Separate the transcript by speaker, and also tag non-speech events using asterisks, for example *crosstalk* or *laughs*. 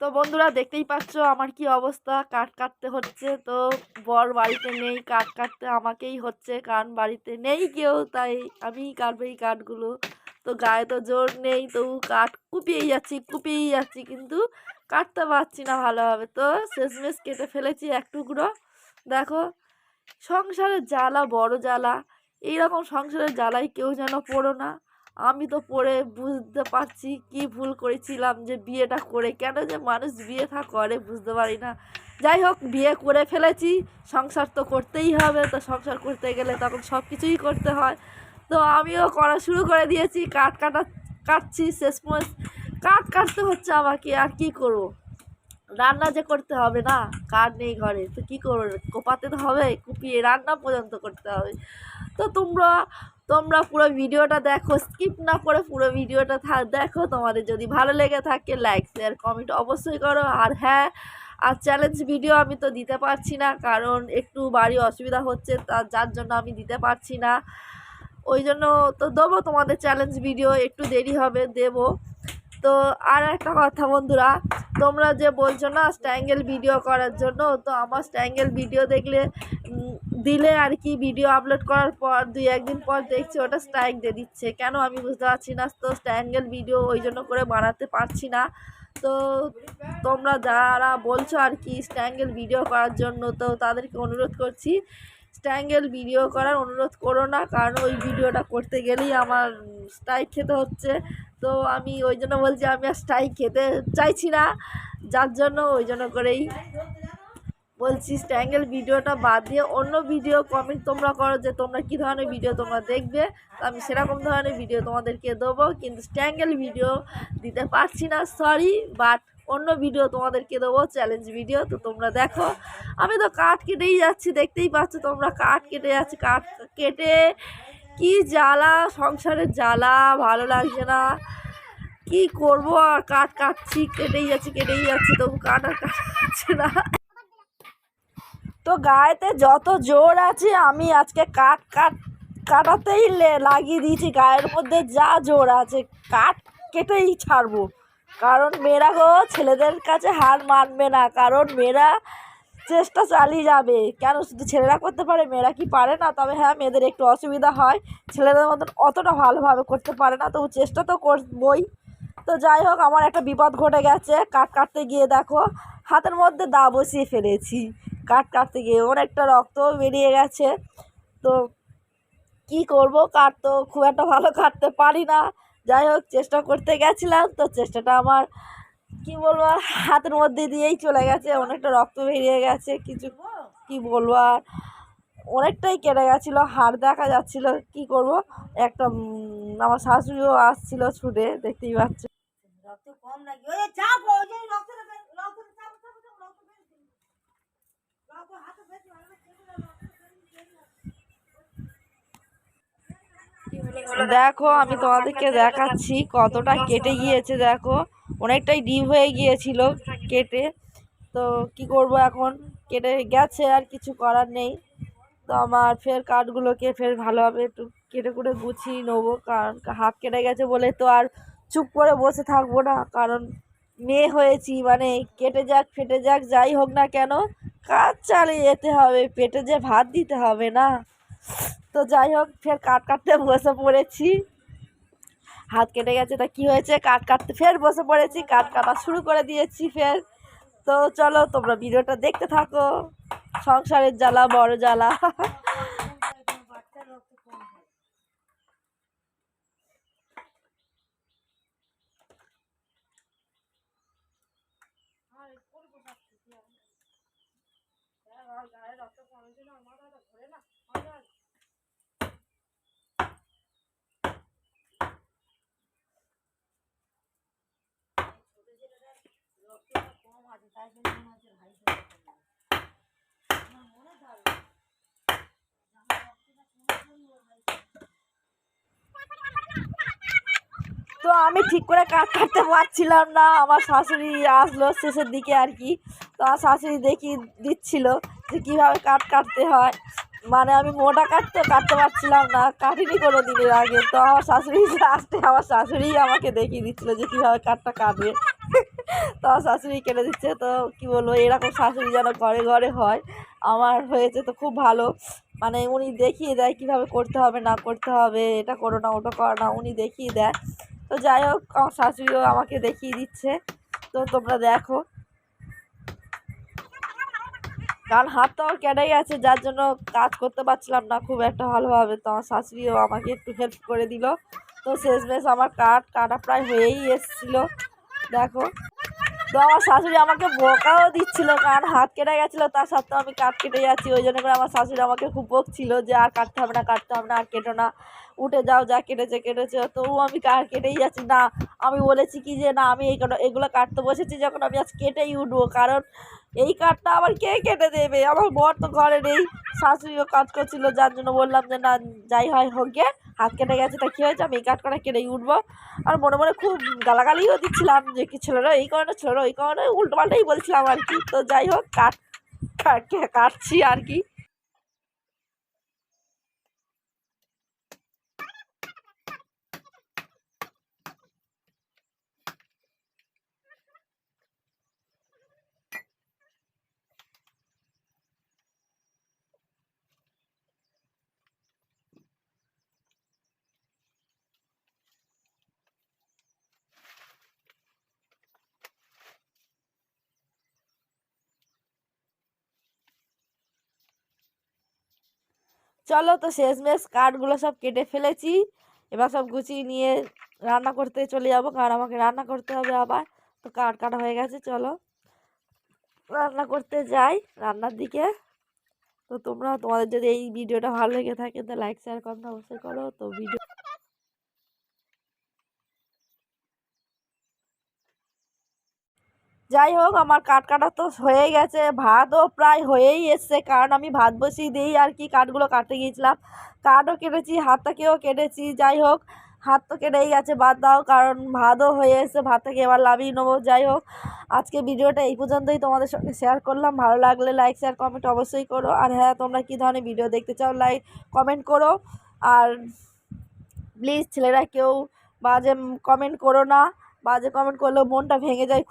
Speaker 1: তো বন্ধুরা দেখতেই পাচ্ছ আমার কি অবস্থা? কাঠ কাটতে হচ্ছে, তো বর বাড়িতে নেই, কাঠ কাটতে আমাকেই হচ্ছে, কারণ বাড়িতে নেই কেউ, তাই আমিই কাটবো এই কাঠগুলো। তো গায়ে তো জোর নেই, তবু কাঠ কুপিয়েই যাচ্ছি কুপিয়েই যাচ্ছি, কিন্তু কাটতে পারছি না ভালোভাবে। তো শেষমেশ কেটে ফেলেছি এক টুকরো। দেখো, সংসারের জ্বালা বড় জ্বালা, এইরকম সংসারের জ্বালায় কেউ যেন পড়ো না। আমি তো পড়ে বুঝতে পারছি কি ভুল করেছিলাম যে বিয়েটা করে। কেন যে মানুষ বিয়ে থা করে বুঝতে পারি না। যাই হোক, বিয়ে করে ফেলেছি। সংসার তো করতেই হবে। তো সংসার করতে গেলে তখন সব কিছুই করতে হয়। তো আমিও করা শুরু করে দিয়েছি। কাঠ কাটা, কাটছি, শেষমেশ। কাঠ কাটতে হচ্ছে আমাকে। আর কি করব? রান্না যে করতে হবে না? কাঠ নেই ঘরে? তো কী করব? কোপাতে তো হবে। কুপিয়ে রান্না পর্যন্ত করতে হবে। তো তোমরা তোমরা পুরো ভিডিওটা দেখো স্কিপ না করে পুরো ভিডিওটা দেখো। তোমাদের যদি ভালো লেগে থাকে লাইক শেয়ার কমেন্ট অবশ্যই করো। আর হ্যাঁ আর চ্যালেঞ্জ ভিডিও আমি তো দিতে পারছি না, কারণ একটু বাড়ি অসুবিধা হচ্ছে, তা যার জন্য আমি দিতে পারছি না। ওই জন্য তো দেবো তোমাদের চ্যালেঞ্জ ভিডিও একটু দেরি হবে, দেবো। তো আর একটা কথা বন্ধুরা, তোমরা যে বলছো না স্ট্যাঙ্গেল ভিডিও করার জন্য, তো আমার স্ট্যাঙ্গেল ভিডিও দেখলে দিলে আর কি ভিডিও আপলোড করার পর দুই একদিন পর দেখছি ওটা স্ট্রাইক দিয়ে দিচ্ছে। কেন আমি বুঝতে পারছি না, তো স্ট্যাঙ্গেল ভিডিও ওই জন্য করে বানাতে পারছি না। তো তোমরা যারা বলছো আর কি স্ট্যাঙ্গেল ভিডিও করার জন্য, তো তাদেরকে অনুরোধ করছি স্ট্যাঙ্গেল ভিডিও করার অনুরোধ করো না, কারণ ওই ভিডিওটা করতে গেলেই আমার স্ট্রাইক খেতে হচ্ছে। তো আমি ওই জন্য বলছি, আমি আর স্ট্রাইক খেতে চাইছি না, যার জন্য ওই জন্য করেই বলছি স্ট্যাঙ্গেল ভিডিওটা বাদ দিয়ে অন্য ভিডিও কমেন্ট তোমরা করো যে তোমরা কী ধরনের ভিডিও তোমরা দেখবে। আমি সেরকম ধরনের ভিডিও তোমাদেরকে দেবো, কিন্তু স্ট্যাঙ্গেল ভিডিও দিতে পারছি না সরি বাট অন্য ভিডিও তোমাদেরকে দেবো চ্যালেঞ্জ ভিডিও, তো তোমরা দেখো। আমি তো কাঠ কেটেই যাচ্ছি, দেখতেই পাচ্ছ তোমরা কাঠ কেটে যাচ্ছি, কাঠ কেটে কি জ্বালা, সংসারের জ্বালা, ভালো লাগছে না। কি করব আর, কাঠ কাটছি, কেটেই যাচ্ছি কেটেই যাচ্ছি, তবু কাঠ আর কাটা যাচ্ছে না। তো গায়েতে যত জোর আছে, আমি আজকে কাঠ কাট, কাটাতেই লাগিয়ে দিয়েছি। গায়ের মধ্যে যা জোর আছে কাঠ কেটেই ছাড়বো। কারণ মেয়েরা গো, ছেলেদের কাছে হার মানবে না। কারণ মেয়েরা চেষ্টা চালিয়ে যাবে। কেন শুধু ছেলেরা করতে পারে, মেয়েরা কি পারে না? তবে হ্যাঁ মেয়েদের একটু অসুবিধা হয়। ছেলেদের মতন অতটা ভালোভাবে করতে পারে না। তবু চেষ্টা তো করবই। তো যাই হোক, আমার একটা বিপদ ঘটে গেছে। কাঠ কাটতে গিয়ে দেখো, হাতের মধ্যে দা বসিয়ে ফেলেছি। কাঠ কাটতে গিয়ে অনেকটা রক্তও বেরিয়ে গেছে। তো কি করব? কাঠ তো খুব একটা ভালো কাটতে পারি না। যাই হোক, চেষ্টা করতে গেছিলাম। তো চেষ্টাটা আমার, কি বলব হাতের মধ্যে দিয়েই চলে গেছে। অনেকটা রক্ত বেরিয়ে গেছে। কিছু কি বলব, আর অনেকটাই কেটে গেছিল। হাড় দেখা যাচ্ছিল, কি করব? একটা আমার শাশুড়িও আসছিল ছুটে, দেখতেই পাচ্ছি।
Speaker 2: রক্ত কম নাকি ওই যে চাপ ওই যে রক্তটা বের- রক্তটা চাপ চাপ চাপ রক্ত বেরিয়েছে রক্ত হাতে বেশি ভালো না কেটে দাও, রক্ত বেরিয়ে বেরিয়ে
Speaker 1: দেখো, আমি তোমাদেরকে দেখাচ্ছি কতটা কেটে গিয়েছে, দেখো। অনেকটাই ডিপ হয়ে গিয়েছিল কেটে। তো কি করব এখন? কেটে গেছে, আর কিছু করার নেই। তো আমার ফের কাঠগুলোকে ফের ভালোভাবে একটু কেটে কুটে গুছিয়ে নেব, কারণ হাত কেটে গেছে বলে তো আর চুপ করে বসে থাকব না। কারণ মেয়ে হয়েছি মানে কেটে যাক, ফেটে যাক, যাই হোক না কেন কাজ চালিয়ে যেতে হবে, পেটে যে ভাত দিতে হবে না। তো যাই হোক, ফের কাঠ কাটতে বসে পড়েছি। হাত কেটে গেছে, তা কি হয়েছে? কাঠ কাটতে ফের বসে পড়েছি, কাঠ কাটা শুরু করে দিয়েছি ফের। তো চলো, তোমরা ভিডিওটা দেখতে থাকো। সংসারের জ্বালা, বড় জ্বালা। *laughs* তো আমি ঠিক করে কাজ কাটতে পারছিলাম না, আমার শাশুড়ি আসলো শেষের দিকে আর কি। তো আমার শাশুড়ি দেখি দিচ্ছিল। যে কীভাবে কাঠ কাটতে হয়। মানে আমি মোটা কাটতে কাটতে পারছিলাম না, কাটিনি কোনো দিনের আগে। তো আমার শাশুড়ি আসতে আমার শাশুড়ি আমাকে দেখিয়ে দিচ্ছিল যে কীভাবে কাঠটা কাটবে। তো আমার শাশুড়ি কেটে দিচ্ছে। তো কি বলব, এরকম শাশুড়ি যেন ঘরে ঘরে হয়, আমার হয়েছে তো খুব ভালো। মানে উনি দেখিয়ে দেয় কীভাবে করতে হবে, না করতে হবে, এটা করো না, ওটা করো না, উনি দেখিয়ে দেয়। তো যাই হোক, আমার শাশুড়িও আমাকে দেখিয়ে দিচ্ছে। তো তোমরা দেখো। কারণ হাত তো আমার কেটে গেছে যার জন্য কাজ করতে পারছিলাম না খুব একটা ভালোভাবে। তো আমার শাশুড়িও আমাকে একটু হেল্প করে দিল। তো শেষমেশ আমার কাঠ কাটা প্রায় হয়েই এসেছিল। দেখো। তো আমার শাশুড়ি আমাকে বকাও দিচ্ছিল, কারণ হাত কেটে গেছিল, তার সত্ত্বেও আমি কাঠ কেটে যাচ্ছি। ওই জন্য করে আমার শাশুড়ি আমাকে খুব বকছিল যে আর কাটতে হবে না, কাটতে হবে না, আর কেটো না। উঠে যাও, যা কেটেছে কেটেছে। তবুও আমি কাঠ কেটেই যাচ্ছি। না, আমি বলেছি কি যে, না, আমি এই কাটা- এগুলো কাটতে বসেছি যখন আমি আজ কেটেই উঠবো। কারণ এই কাঠটা আবার কে কেটে দেবে? আমার বর তো ঘরে নেই। শাশুড়িও কাজ করছিল, যার জন্য বললাম যে, না, যাই হয় হোক গে। হাত কেটে গেছে তা কী হয়েছে? আমি এই কাঠ করে কেটেই উঠবো। আর মনে মনে খুব গালাগালিও দিচ্ছিলাম যে, কি ছেলেরা, এই কারণে ছেলেরা এই কারণে উল্টোপাল্টাই বলছিলাম আর কি। তো যাই হোক, কাঠ কাট- কাটছি আর কি। চলো তো শেষমেশ কাঠগুলো সব কেটে ফেলেছি। এবার সব গুছিয়ে নিয়ে রান্না করতে চলে যাব, কারণ আমাকে রান্না করতে হবে আবার। তো কাঠ কাটা হয়ে গেছে, চলো। রান্না করতে যাই রান্নার দিকে। তো তোমরা, তোমাদের যদি এই ভিডিওটা ভালো লেগে থাকে, তো লাইক শেয়ার কমেন্ট অবশ্যই করো। তো ভিডিও যাই হোক, আমার কাঠ কাটা তো হয়ে গেছে। ভাতও প্রায় হয়েই এসছে। কারণ আমি ভাত বসিয়ে দিই আর কি কাঠগুলো কাটতে গিয়েছিলাম। কাঠও কেটেছি, হাতটাকেও কেটেছি। যাই হোক, হাত তো কেটেই গেছে, বাদ দাও। কারণ ভাতও হয়ে এসছে ভাতটাকে এবার লাভিয়ে নেব। যাই হোক, আজকে ভিডিওটা এই পর্যন্তই। তোমাদের সঙ্গে শেয়ার করলাম। ভালো লাগলে লাইক শেয়ার কমেন্ট অবশ্যই করো। আর হ্যাঁ তোমরা কী ধরনের ভিডিও দেখতে চাও লাইক কমেন্ট করো। আর প্লিজ ছেলেরা কেউ বাজে কমেন্ট করো না। বাজে কমেন্ট করলেও মনটা ভেঙে যায়।